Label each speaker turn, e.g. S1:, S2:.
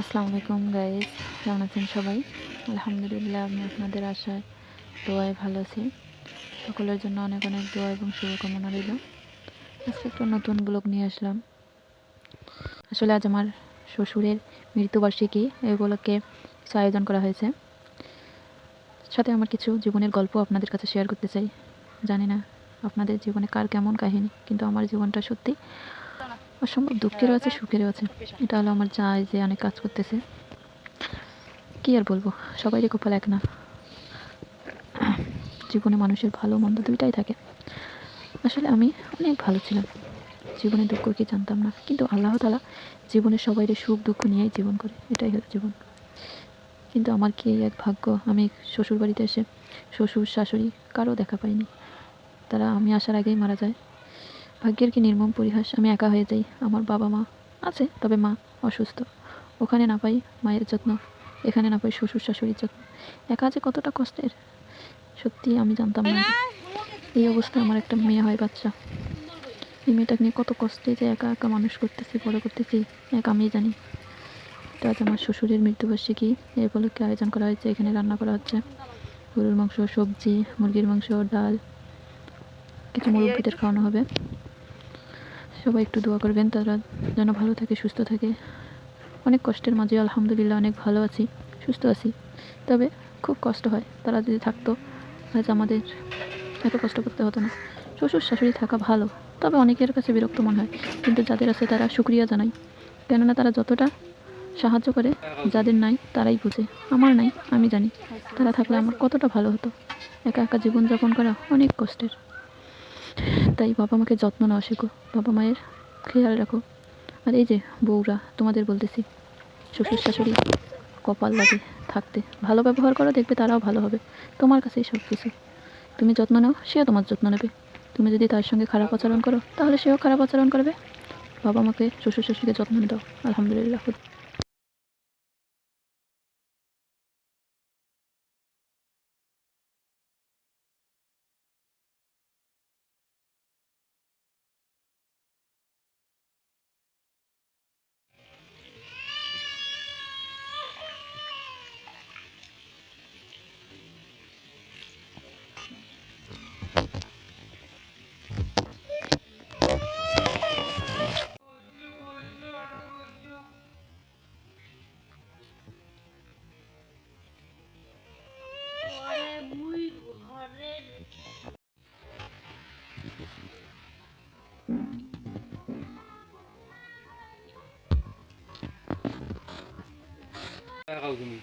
S1: আসসালামু আলাইকুম গাইজ কেমন আছেন সবাই? আলহামদুলিল্লাহ, আমি আপনাদের আশায়, দোয়ায় ভালো আছি। সকলের জন্য অনেক অনেক দোয়া এবং শুভকামনা রইল। আজকে একটা নতুন ব্লগ নিয়ে আসলাম। আসলে আজ আমার শ্বশুরের মৃত্যুবার্ষিকী, এগুলোকে কিছু আয়োজন করা হয়েছে। সাথে আমার কিছু জীবনের গল্প আপনাদের কাছে শেয়ার করতে চাই। জানি না আপনাদের জীবনে কার কেমন কাহিনী, কিন্তু আমার জীবনটা সত্যি অসম্ভব দুঃখেরও আছে সুখেরও আছে এটা হলো আমার যা যে অনেক কাজ করতেছে। কি আর বলব? সবাইরই কপাল এক না। জীবনে মানুষের ভালো, মন্দ দুইটাই থাকে। আসলে আমি অনেক ভালো ছিলাম। জীবনে দুঃখ কি জানতাম না। কিন্তু আল্লাহ তালা জীবনে সবাইরে সুখ, দুঃখ নিয়েই জীবন করে। এটাই হলো জীবন। কিন্তু আমার কি এক ভাগ্য? আমি শ্বশুর বাড়িতে এসে শ্বশুর, শাশুড়ি কারও দেখা পাইনি। তারা আমি আসার আগেই মারা যায়। ভাগ্যের কি নির্মম পরিহাস? আমি একা হয়ে যাই, আমার বাবা মা আছে, তবে মা অসুস্থ। ওখানে না পাই মায়ের যত্ন, এখানে না পাই শ্বশুর শাশুড়ির যত্ন। একা যে কতটা কষ্টের? সত্যি আমি জানতাম না। এই অবস্থায় আমার একটা মেয়ে হয় বাচ্চা। এই মেয়েটাকে নিয়ে কত কষ্টে যে একা একা মানুষ করতেছি, বড় করতেছি, এক আমি জানি। এটা আজ আমার শ্বশুরের মৃত্যুবার্ষিকী এই উপলক্ষে আয়োজন করা হয়েছে, এখানে রান্না করা হচ্ছে। গরুর মাংস, সবজি, মুরগির মাংস, ডাল, কিছু মুরব্বীদের খাওয়ানো হবে। সবাই একটু দোয়া করবেন, তারা যেন ভালো থাকে, সুস্থ থাকে। অনেক কষ্টের মাঝে আলহামদুলিল্লাহ অনেক ভালো আছি, সুস্থ আছি। তবে খুব কষ্ট হয় তারা যদি থাকতো, আজ আমাদের এত কষ্ট করতে হতো না। শ্বশুর শাশুড়ি থাকা ভালো, তবে অনেকের কাছে বিরক্ত মনে হয়, কিন্তু যাদের আছে তারা সুক্রিয়া জানাই কেননা তারা যতটা সাহায্য করে, যাদের নাই তারাই বুঝে। আমার নাই, আমি জানি। তারা থাকলে আমার কতটা ভালো হতো। একা একা জীবনযাপন করা অনেক কষ্টের। তাই বাবা মাকে যত্ন নেওয়া শেখো। বাবা মায়ের খেয়াল রাখো। আর এই যে বউরা, তোমাদের বলতেছি, শ্বশুর শাশুড়ি, কপাল লাগে থাকতে। ভালো ব্যবহার করো, দেখবে তারাও ভালো হবে। তোমার কাছেই সব কিছু তুমি যত্ন নাও, সেও তোমার যত্ন নেবে। তুমি যদি তার সঙ্গে খারাপ আচরণ করো, তাহলে সেও খারাপ আচরণ করবে। বাবা মাকে শ্বশুর শাশুড়িকে যত্ন দাও। আলহামদুলিল্লাহ।
S2: daar ook niet.